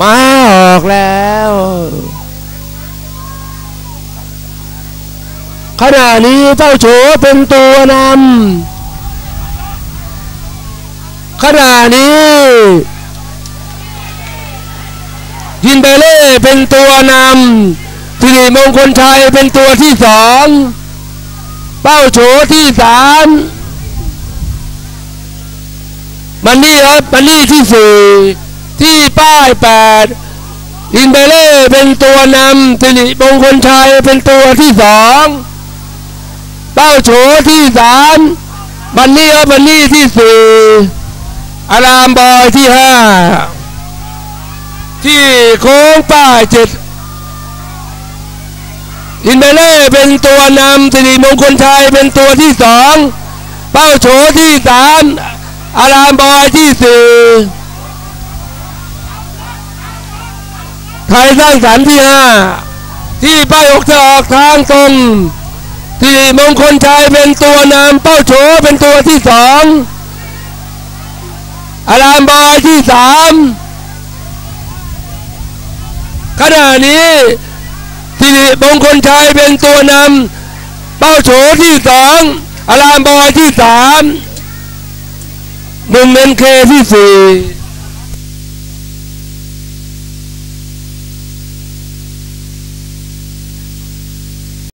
มาออกแล้ว ขณะนี้เจ้าโฉเป็นตัวนำขณะนี้ ยินเบเล่เป็นตัวนำสิริมงคลชัยเป็นตัวที่สองเป้าโฉที่สามมันนี่ครับมันนี่ที่สี่ ที่ป้ายแปดอินเบเล่เป็นตัวนำสิริมงคลชัยเป็นตัวที่สองเป้าโฉที่สามมันนี่ครบันนี่ที่สี่อารามบอยที่ห้าที่โค้งป้ายเจ็ดอินเบเล่เป็นตัวนำสิริมงคลชัยเป็นตัวที่สองเป้าโฉที่สามอารามบอยที่สี่ ทยสร้างสรรค์ที่ห้าที่ป้ายออกจะออกทางตรงที่มงคลชัยเป็นตัวนำเป้าโฉเป็นตัวที่สองอารามบอยที่สามขณะนี้สิริมงคลชัยเป็นตัวนำเป้าโฉที่สองอารามบอยที่สามหนุ่มเอ็นเคที่สี่